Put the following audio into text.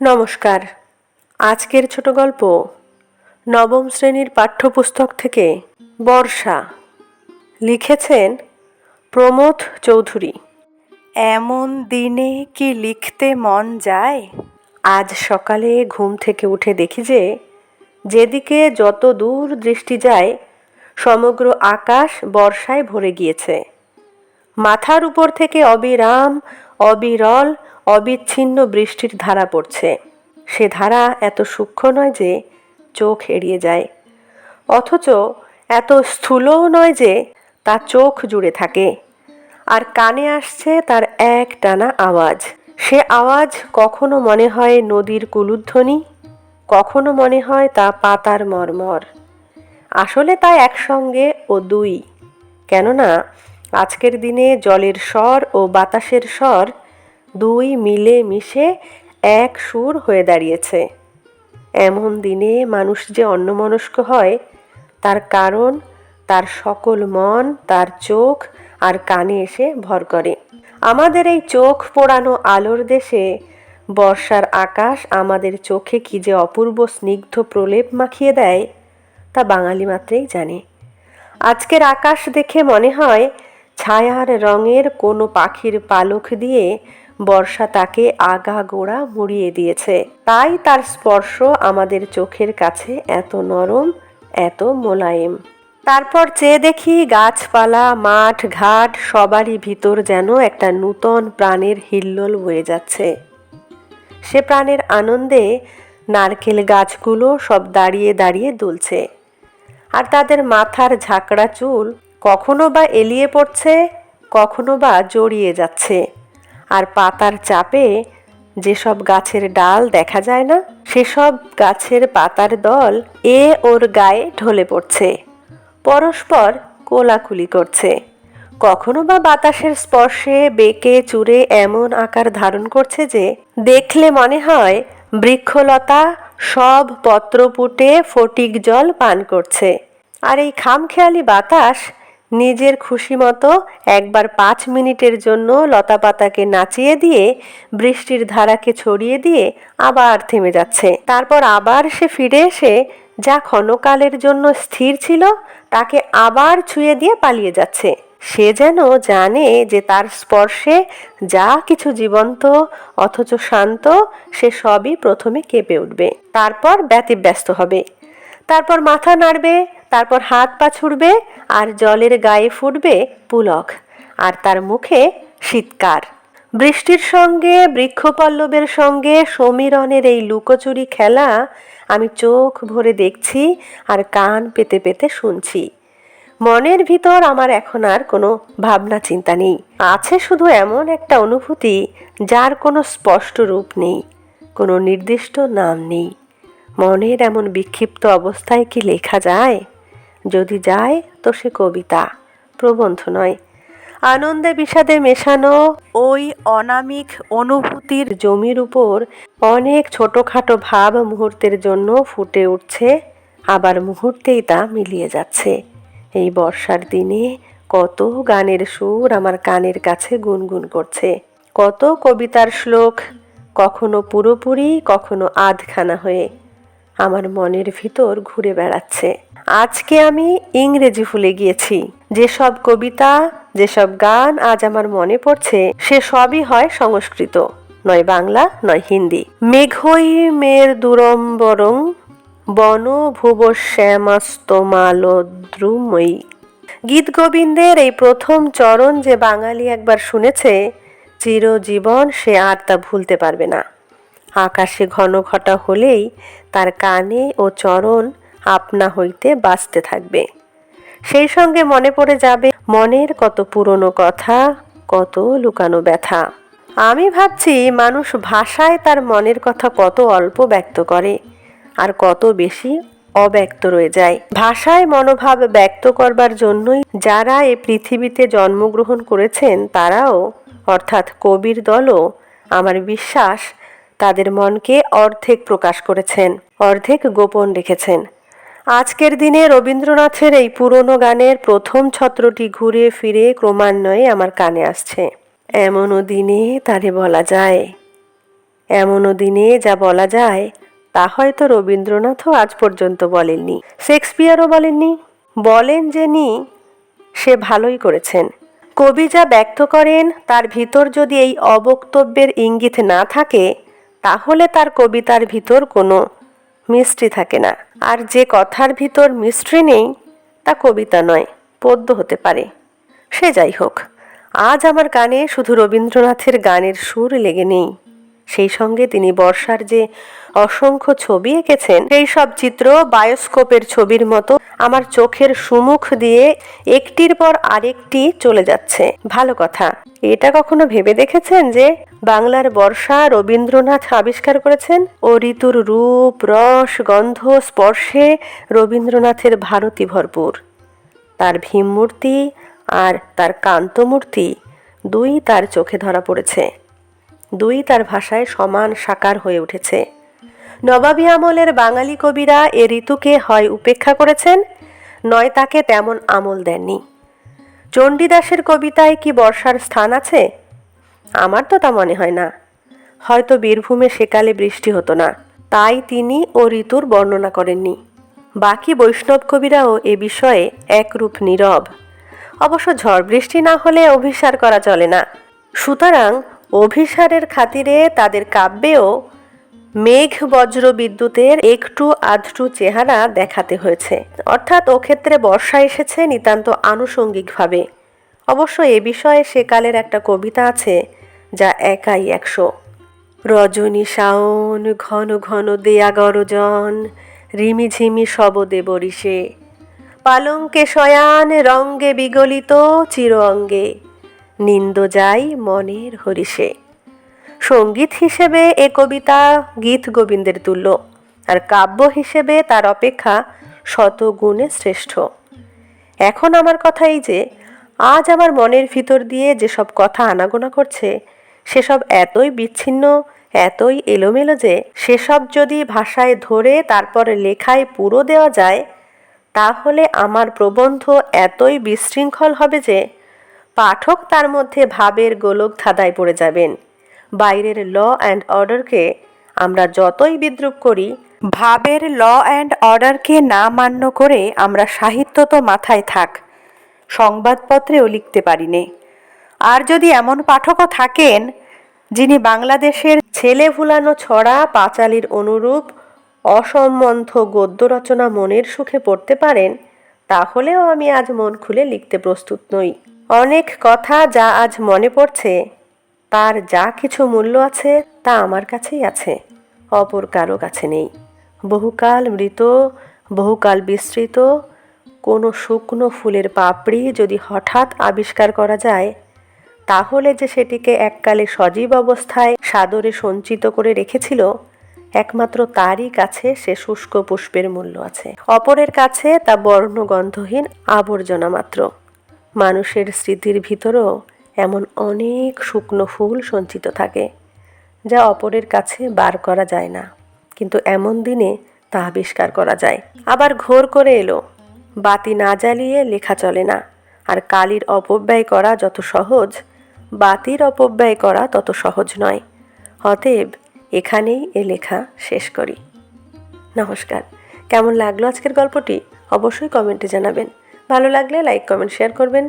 নমস্কার। আজকের ছোট গল্প নবম শ্রেণির পাঠ্যপুস্তক থেকে বর্ষা। লিখেছেন প্রমোদ চৌধুরী। এমন দিনে কি লিখতে মন যায়? আজ সকালে ঘুম থেকে উঠে দেখি যে যেদিকে যত দূর দৃষ্টি যায় সমগ্র আকাশ বর্ষায় ভরে গিয়েছে। মাথার উপর থেকে অবিরাম অবিরল অবিচ্ছিন্ন বৃষ্টির ধারা পড়ছে। সে ধারা এত সূক্ষ্ম নয় যে চোখ এড়িয়ে যায়। অথচ এত স্থূলও নয় যে তা চোখ জুড়ে থাকে। আর কানে আসছে তার এক টানা আওয়াজ। সে আওয়াজ কখনো মনে হয় নদীর কুলুধ্বনি, কখনো মনে হয় তা পাতার মর্মর। আসলে তা একসঙ্গে ও দুই। কেননা আজকের দিনে জলের স্বর ও বাতাসের স্বর দুই মিলে মিশে এক সুর হয়ে দাঁড়িয়েছে। এমন দিনে মানুষ যে অন্যমনস্ক হয়, তার কারণ, তার সকল মন, তার চোখ আর কানে এসে ভর করে। আমাদের এই চোখ পোড়ানো আলোর দেশে বর্ষার আকাশ আমাদের চোখে কি যে অপূর্ব স্নিগ্ধ প্রলেপ মাখিয়ে দেয়, তা বাঙালি মাত্রেই জানে। আজকের আকাশ দেখে মনে হয়, ছায়ার রঙের কোনো পাখির পালক দিয়ে বর্ষা তাকে আগা গোড়া মুড়িয়ে দিয়েছে। তাই তার স্পর্শ আমাদের চোখের কাছে এত নরম, এত মোলায়েম। তারপর চেয়ে দেখি গাছপালা, মাঠ, ঘাট সবারই ভিতর যেন একটা নূতন প্রাণের হিল্লোল বয়ে যাচ্ছে। সে প্রাণের আনন্দে নারকেল গাছগুলো সব দাঁড়িয়ে দাঁড়িয়ে দুলছে। আর তাদের মাথার ঝাঁকড়া চুল কখনো বা এলিয়ে পড়ছে, কখনো বা জড়িয়ে যাচ্ছে। আর পাতার চাপে যেসব গাছের ডাল দেখা যায় না, সেসব গাছের পাতার দল এ ওর গায়ে ঢলে পড়ছে। পরস্পর কোলাকুলি করছে। কখনো বা বাতাসের স্পর্শে বেঁকে চুরে এমন আকার ধারণ করছে যে দেখলে মনে হয় বৃক্ষলতা সব পত্রপুটে ফটিক জল পান করছে। আর এই খামখেয়ালি বাতাস নিজের খুশি মতো একবার পাঁচ মিনিটের জন্য লতা পাতাকে নাচিয়ে দিয়ে বৃষ্টির ধারাকে ছড়িয়ে দিয়ে আবার থেমে যাচ্ছে। তারপর আবার সে ফিরে এসে যা ক্ষণকালের জন্য স্থির ছিল, তাকে আবার ছুঁয়ে দিয়ে পালিয়ে যাচ্ছে। সে যেন জানে যে তার স্পর্শে যা কিছু জীবন্ত অথচ শান্ত, সে সবই প্রথমে কেঁপে উঠবে। তারপর ব্যতিব্যস্ত হবে। তারপর মাথা নাড়বে, তারপর হাত পা ছুড়বে আর জলের গায়ে ফুটবে পুলক, আর তার মুখে শীতকার। বৃষ্টির সঙ্গে, বৃক্ষপল্লবের সঙ্গে সমীরণের এই লুকোচুরি খেলা আমি চোখ ভরে দেখছি আর কান পেতে পেতে শুনছি। মনের ভিতর আমার এখন আর কোনো ভাবনা চিন্তা নেই। আছে শুধু এমন একটা অনুভূতি যার কোনো স্পষ্ট রূপ নেই, কোনো নির্দিষ্ট নাম নেই। মনের এমন বিক্ষিপ্ত অবস্থায় কি লেখা যায়? যদি যায়, তো সে কবিতা, প্রবন্ধ নয়। আনন্দে বিষাদে মেশানো ওই অনামিক অনুভূতির জমির উপর অনেক ছোটোখাটো ভাব মুহূর্তের জন্য ফুটে উঠছে, আবার মুহূর্তেই তা মিলিয়ে যাচ্ছে। এই বর্ষার দিনে কত গানের সুর আমার কানের কাছে গুনগুন করছে। কত কবিতার শ্লোক, কখনো পুরোপুরি, কখনো আধখানা হয়ে আমার মনের ভিতর ঘুরে বেড়াচ্ছে। আজকে আমি ইংরেজি ভুলে গিয়েছি। যেসব কবিতা, যেসব গান আজ আমার মনে পড়ছে, সে সবই হয় সংস্কৃত। নয় বাংলা, নয় হিন্দি। মেঘই মের দুরম্বরং বন ভুব শ্যামাস্তমালদ্রুময়ী গীত গোবিন্দের এই প্রথম চরণ যে বাঙালি একবার শুনেছে, চিরজীবন সে আর তা ভুলতে পারবে না। আকাশে ঘন ঘটা হলেই তার কানে ও চরণ আপনা হইতে বাঁচতে থাকবে। সেই সঙ্গে মনে পড়ে যাবে, মনের কত পুরনো কথা, কত লুকানো ব্যথা। আমি ভাবছি, মানুষ ভাষায় তার মনের কথা কত অল্প ব্যক্ত করে, আর কত বেশি অব্যক্ত রয়ে যায়। ভাষায় মনোভাব ব্যক্ত করবার জন্যই যারা এ পৃথিবীতে জন্মগ্রহণ করেছেন, তারাও, অর্থাৎ কবির দলও, আমার বিশ্বাস, তাদের মনকে অর্ধেক প্রকাশ করেছেন, অর্ধেক গোপন রেখেছেন। আজকের দিনে রবীন্দ্রনাথের এই পুরনো গানের প্রথম ছত্রটি ঘুরে ফিরে ক্রমান্বয়ে আমার কানে আসছে। এমনও দিনে তারে বলা যায়। এমনও দিনে যা বলা যায়, তা হয়তো রবীন্দ্রনাথও আজ পর্যন্ত বলেননি। শেক্সপিয়ারও বলেননি। বলেন যে নি সে ভালোই করেছেন। কবি যা ব্যক্ত করেন, তার ভিতর যদি এই অবক্তব্যের ইঙ্গিত না থাকে, তাহলে তার কবিতার ভিতর কোনো মিষ্টি থাকে না। আর যে কথার ভিতর মিষ্টি নেই, তা কবিতা নয়, পদ্য হতে পারে। সে যাই হোক, আজ আমার গানে শুধু রবীন্দ্রনাথের গানের সুর লেগে নেই। সেই সঙ্গে তিনি বর্ষার যে অসংখ্য ছবি এঁকেছেন, সেই সব চিত্র বায়োস্কোপের ছবির মতো আমার চোখের সুমুখ দিয়ে একটির পর আরেকটি চলে যাচ্ছে। ভালো কথা। এটা কখনো ভেবে দেখেছেন যে বাংলার বর্ষা রবীন্দ্রনাথ আবিষ্কার করেছেন? ও ঋতুর রূপ, রস, গন্ধ, স্পর্শে রবীন্দ্রনাথের ভারতী ভরপুর। তার ভীমমূর্তি আর তার কান্তমূর্তি দুই তার চোখে ধরা পড়েছে। দুই তার ভাষায় সমান সাকার হয়ে উঠেছে। নবাবী আমলের বাঙালি কবিরা এ ঋতুকে হয় উপেক্ষা করেছেন, নয় তাকে তেমন আমল দেননি। চণ্ডীদাসের কবিতায় কি বর্ষার স্থান আছে? আমার তো তা মনে হয় না। হয়তো বীরভূমে সেকালে বৃষ্টি হতো না। তাই তিনি ও ঋতুর বর্ণনা করেননি। বাকি বৈষ্ণব কবিরাও এ বিষয়ে একরূপ নীরব। অবশ্য ঝড় বৃষ্টি না হলে অভিসার করা চলে না। সুতরাং অভিসারের খাতিরে তাদের কাব্যেও মেঘ বজ্র বিদ্যুতের একটু আধটু চেহারা দেখাতে হয়েছে। অর্থাৎ ও ক্ষেত্রে বর্ষা এসেছে নিতান্ত আনুষঙ্গিকভাবে। অবশ্য এ বিষয়ে সেকালের একটা কবিতা আছে, যা একাই একশো। রজনী শাওন, ঘন ঘন দেয়া গরজন, রিমিঝিমি শবদে বরিষে পালঙ্কে শয়ান, রঙ্গে বিগলিত চির অঙ্গে নিন্দ যাই মনের হরিষে। সংগীত হিসেবে এ কবিতা গীত গোবিন্দের তুল্য, আর কাব্য হিসেবে তার অপেক্ষা শত গুণে শ্রেষ্ঠ। এখন আমার কথা এই যে, আজ আমার মনের ভিতর দিয়ে যেসব কথা আনাগোনা করছে, সেসব এতই বিচ্ছিন্ন, এতই এলোমেলো যে, সেসব যদি ভাষায় ধরে তারপর লেখায় পুরো দেওয়া যায়, তাহলে আমার প্রবন্ধ এতই বিশৃঙ্খল হবে যে, পাঠক তার মধ্যে ভাবের গোলক ধাঁধায় পড়ে যাবেন। বাইরের ল অ্যান্ড অর্ডারকে আমরা যতই বিদ্রুপ করি, ভাবের ল অ্যান্ড অর্ডারকে না মান্য করে আমরা সাহিত্য তো মাথায় থাক, সংবাদপত্রেও লিখতে পারি পারিনে। আর যদি এমন পাঠকও থাকেন, যিনি বাংলাদেশের ছেলে ভুলানো ছড়া পাঁচালির অনুরূপ অসম্বন্ধ গদ্য রচনা মনের সুখে পড়তে পারেন, তাহলেও আমি আজ মন খুলে লিখতে প্রস্তুত নই। অনেক কথা যা আজ মনে পড়ছে তার যা কিছু মূল্য আছে তা আমার কাছেই আছে, অপর কারও কাছে নেই। বহুকাল মৃত, বহুকাল বিস্তৃত, কোনো শুকনো ফুলের পাপড়ি যদি হঠাৎ আবিষ্কার করা যায়, তাহলে যে সেটিকে এককালে সজীব অবস্থায় সাদরে সঞ্চিত করে রেখেছিল, একমাত্র তারই কাছে সে শুষ্ক পুষ্পের মূল্য আছে। অপরের কাছে তা বর্ণগন্ধহীন আবর্জনা মাত্র। মানুষের স্মৃতির ভিতরও এমন অনেক শুকনো ফুল সঞ্চিত থাকে, যা অপরের কাছে বার করা যায় না। কিন্তু এমন দিনে তা আবিষ্কার করা যায়। আবার ঘোর করে এলো। বাতি না জ্বালিয়ে লেখা চলে না। আর কালির অপব্যয় করা যত সহজ, বাতির অপব্যয় করা তত সহজ নয়। অতএব এখানেই এ লেখা শেষ করি। নমস্কার। কেমন লাগল আজকের গল্পটি? অবশ্যই কমেন্টে জানাবেন। ভালো লাগলে লাইক, কমেন্ট, শেয়ার করবেন।